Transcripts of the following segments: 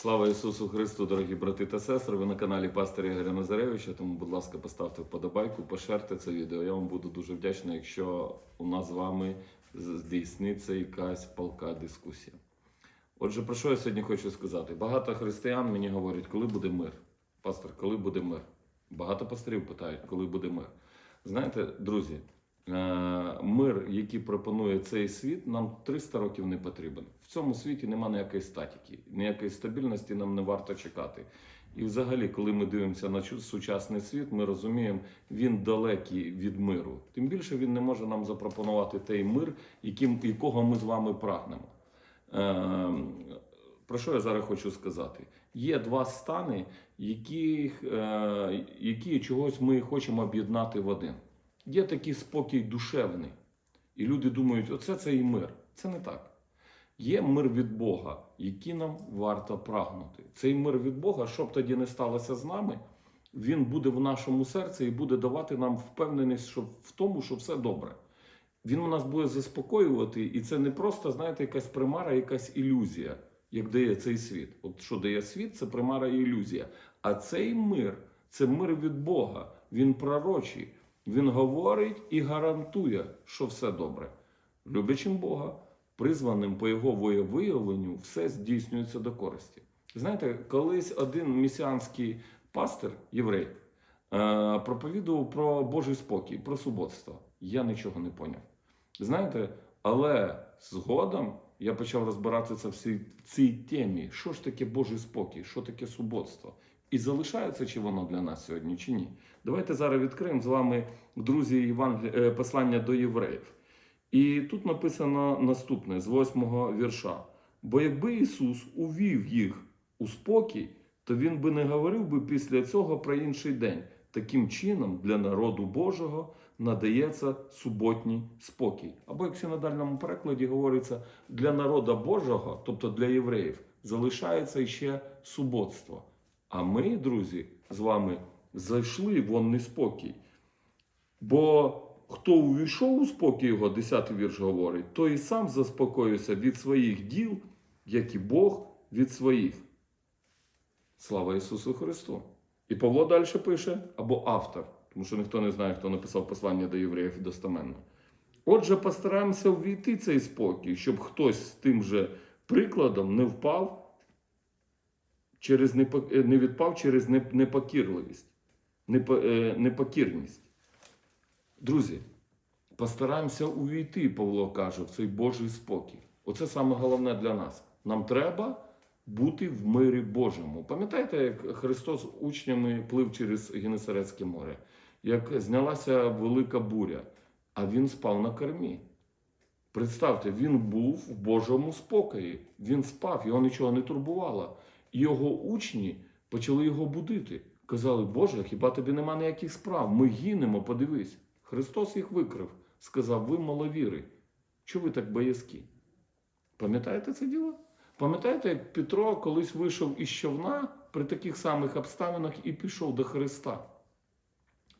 Слава Ісусу Христу, дорогі брати та сестри. Ви на каналі Пастора Ігоря Назаревича. Тому, будь ласка, поставте вподобайку, поширте це відео. Я вам буду дуже вдячний, якщо у нас з вами здійсниться якась палка дискусія. Отже, про що я сьогодні хочу сказати? Багато християн мені говорять, коли буде мир. Пастор, коли буде мир? Багато пасторів питають, коли буде мир. Знаєте, друзі, мир, який пропонує цей світ, нам 300 років не потрібен. В цьому світі немає ніякої статіки, ніякої стабільності нам не варто чекати. І взагалі, коли ми дивимося на сучасний світ, ми розуміємо, він далекий від миру. Тим більше він не може нам запропонувати той мир, яким, якого ми з вами прагнемо. Е, про що я зараз хочу сказати? Є два стани, яких, е, які чогось ми хочемо об'єднати в один. Є такий спокій душевний. І люди думають, оце це і мир. Це не так. Є мир від Бога, який нам варто прагнути. Цей мир від Бога, що б тоді не сталося з нами, він буде в нашому серці і буде давати нам впевненість що, в тому, що все добре. Він у нас буде заспокоювати, і це не просто, знаєте, якась примара, якась ілюзія, як дає цей світ. От що дає світ, це примара і ілюзія. А цей мир це мир від Бога. Він пророчий. Він говорить і гарантує, що все добре. Любячим Бога, призваним по його виявленню, все здійснюється до користі. Знаєте, колись один місіанський пастир, єврей, е, проповідував про Божий спокій, про суботство. Я нічого не поняв. Знаєте, але згодом я почав розбиратися в цій темі, що ж таке Божий спокій, що таке суботство. І залишається чи воно для нас сьогодні, чи ні? Давайте зараз відкриємо з вами, друзі, е, послання до євреїв. І тут написано наступне з восьмого вірша. Бо якби Ісус увів їх у спокій, то Він би не говорив би після цього про інший день. Таким чином, для народу Божого надається суботній спокій. Або як в синодальному перекладі говориться, для народа Божого, тобто для євреїв, залишається ще суботство. А ми, друзі, з вами зайшли в он неспокій. Бо хто увійшов у спокій його, 10 вірш говорить, той і сам заспокоївся від своїх діл, як і Бог від своїх. Слава Ісусу Христу! І Павло далі пише, або автор, тому що ніхто не знає, хто написав послання до євреїв достеменно. Отже, постараємося ввійти цей спокій, щоб хтось з тим же прикладом не впав через е, не відпав через непокірливість, непо- е, непокірність. Друзі, постараємося увійти, Павло каже, в цей Божий спокій. Оце саме головне для нас. Нам треба бути в мирі Божому. Пам'ятаєте, як Христос учнями плив через Генесарецьке море, як знялася велика буря, а він спав на кормі. Представте, він був в Божому спокої. Він спав, його нічого не турбувало. Його учні почали його будити. Казали, Боже, хіба тобі нема ніяких справ? Ми гинемо, подивись. Христос їх викрив, сказав, ви маловіри. Чого ви так боязкі? Пам'ятаєте це діло? Пам'ятаєте, як Петро колись вийшов із човна при таких самих обставинах і пішов до Христа?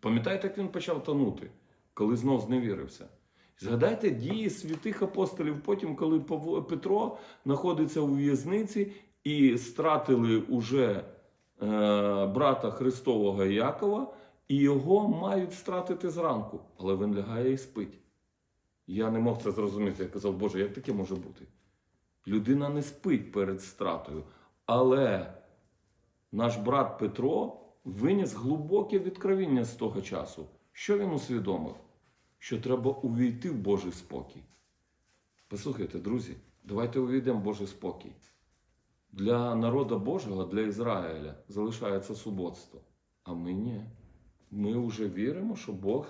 Пам'ятаєте, як він почав тонути, коли знов зневірився? Згадайте дії святих апостолів потім, коли Петро знаходиться у в'язниці і стратили уже е, брата Христового Якова, і його мають стратити зранку, але він лягає і спить. Я не мог це зрозуміти. Я казав, Боже, як таке може бути? Людина не спить перед стратою. Але наш брат Петро виніс глибоке відкровіння з того часу. Що він усвідомив? Що треба увійти в Божий спокій. Послухайте, друзі, давайте увійдемо в Божий спокій. Для народу Божого, для Ізраїля залишається суботство. А ми ні. Ми вже віримо, що Бог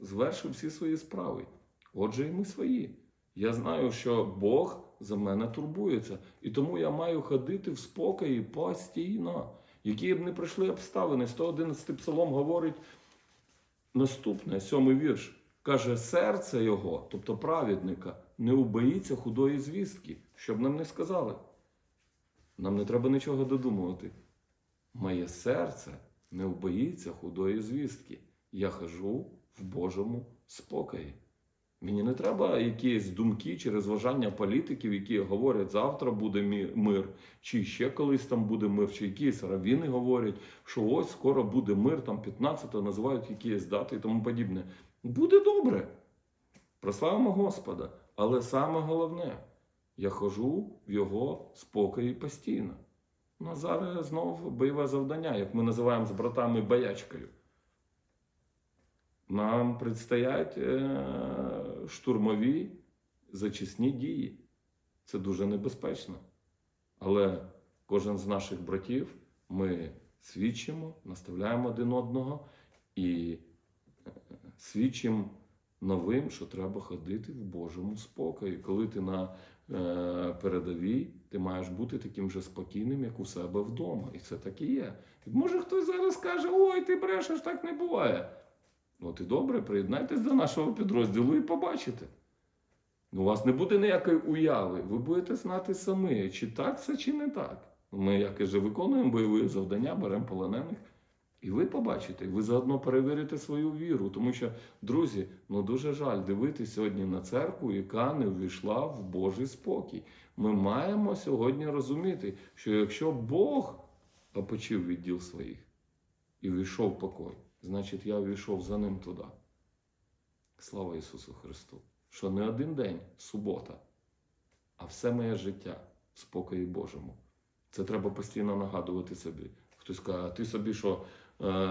звершив всі свої справи. Отже, і ми свої. Я знаю, що Бог за мене турбується, і тому я маю ходити в спокої постійно. Які б не прийшли обставини, 111 псалом говорить наступне, сьомий вірш. Каже, серце його, тобто праведника, не убоїться худої звістки, щоб нам не сказали. Нам не треба нічого додумувати. Моє серце не вбоїться худої звістки. Я хожу в Божому спокої. Мені не треба якісь думки чи розважання політиків, які говорять, завтра буде мир, чи ще колись там буде мир, чи якісь равіни говорять, що ось скоро буде мир, там 15-го називають якісь дати і тому подібне. Буде добре. Прославимо Господа. Але саме головне, я хожу в його спокої постійно. Ну, зараз знову бойове завдання, як ми називаємо з братами боячкою. Нам предстоять е, штурмові зачисні дії. Це дуже небезпечно. Але кожен з наших братів ми свідчимо, наставляємо один одного і е, свідчимо новим, що треба ходити в Божому спокої. Коли ти на е, передовій, ти маєш бути таким же спокійним, як у себе вдома. І це так і є. Може хтось зараз скаже: ой, ти брешеш, так не буває. От і добре, приєднайтесь до нашого підрозділу і побачите. У вас не буде ніякої уяви. Ви будете знати самі, чи так це, чи не так. Ми, як і же, виконуємо бойові завдання, беремо полонених. І ви побачите, ви заодно перевірите свою віру. Тому що, друзі, ну дуже жаль дивитися сьогодні на церкву, яка не ввійшла в Божий спокій. Ми маємо сьогодні розуміти, що якщо Бог опочив від діл своїх і війшов в покой, значить я війшов за ним туди. Слава Ісусу Христу! Що не один день, субота, а все моє життя в спокої Божому. Це треба постійно нагадувати собі. Хтось каже, а ти собі що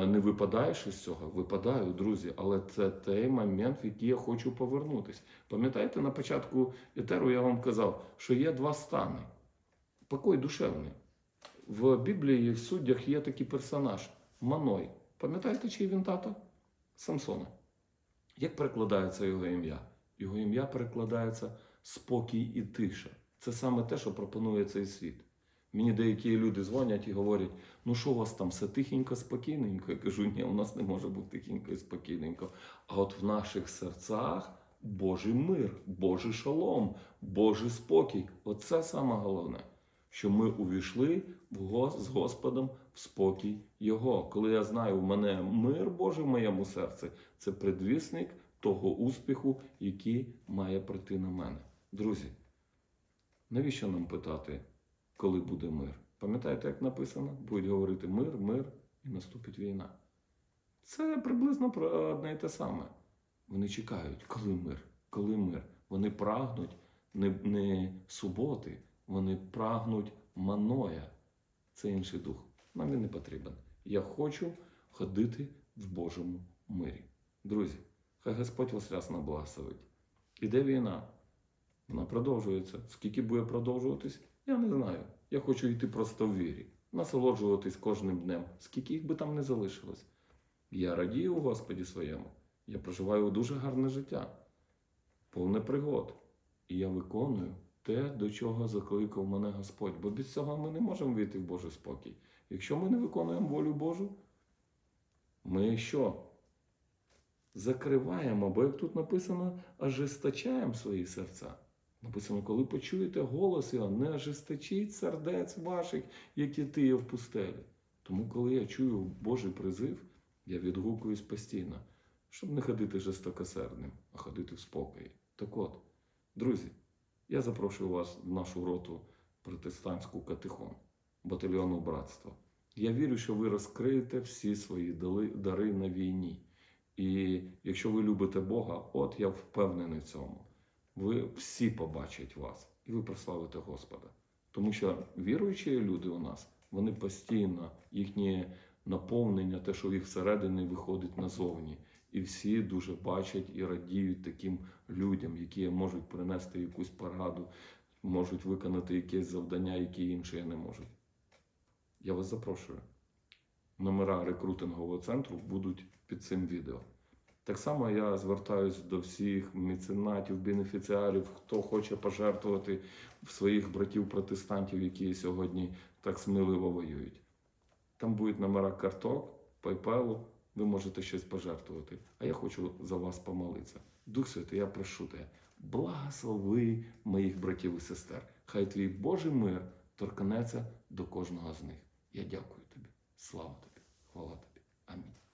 не випадаєш із цього? Випадаю, друзі, але це той момент, в який я хочу повернутися. Пам'ятаєте, на початку етеру я вам казав, що є два стани: покой душевний. В Біблії в суддях є такий персонаж Маной. Пам'ятаєте, чий він тато? Самсона. Як перекладається його ім'я? Його ім'я перекладається спокій і тиша. Це саме те, що пропонує цей світ. Мені деякі люди дзвонять і говорять: ну що у вас там все тихенько, спокійненько? Я кажу, ні, у нас не може бути тихенько і спокійненько. А от в наших серцях Божий мир, Божий шалом, Божий спокій. Оце саме головне, що ми увійшли в Гос- з Господом в спокій Його. Коли я знаю, в мене мир Божий в моєму серці, це предвісник того успіху, який має прийти на мене. Друзі, навіщо нам питати, коли буде мир? Пам'ятаєте, як написано? Будуть говорити мир, мир і наступить війна. Це приблизно одне і те саме. Вони чекають, коли мир, коли мир. Вони прагнуть не, не суботи, вони прагнуть маноя. Це інший дух. Нам він не потрібен. Я хочу ходити в Божому мирі. Друзі, хай Господь вас рясно благословить. Іде війна. Вона продовжується. Скільки буде продовжуватись, я не знаю. Я хочу йти просто в вірі, насолоджуватись кожним днем, скільки їх би там не залишилось. Я радію у Господі своєму. Я проживаю дуже гарне життя, повне пригод. І я виконую те, до чого закликав мене Господь. Бо без цього ми не можемо війти в Божий спокій. Якщо ми не виконуємо волю Божу, ми що? Закриваємо, бо як тут написано, ожесточаємо свої серця. Написано, коли почуєте голос його, не ожесточіть сердець ваших, які ти є в пустелі. Тому, коли я чую Божий призив, я відгукуюсь постійно, щоб не ходити жорстокосердним, а ходити в спокої. Так от, друзі, я запрошую вас в нашу роту протестантську катехон, батальйону братства. Я вірю, що ви розкриєте всі свої дари на війні. І якщо ви любите Бога, от я впевнений в цьому. Ви всі побачать вас і ви прославите Господа. Тому що віруючі люди у нас, вони постійно, їхнє наповнення, те, що їх всередині виходить назовні. І всі дуже бачать і радіють таким людям, які можуть принести якусь пораду, можуть виконати якесь завдання, які інші не можуть. Я вас запрошую. Номера рекрутингового центру будуть під цим відео. Так само я звертаюся до всіх меценатів, бенефіціарів, хто хоче пожертвувати своїх братів-протестантів, які сьогодні так сміливо воюють. Там будуть номера карток, PayPal, ви можете щось пожертвувати. А я хочу за вас помолитися. Дух Святий, я прошу тебе, благослови моїх братів і сестер. Хай твій Божий мир торкнеться до кожного з них. Я дякую тобі. Слава тобі, хвала тобі. Амінь.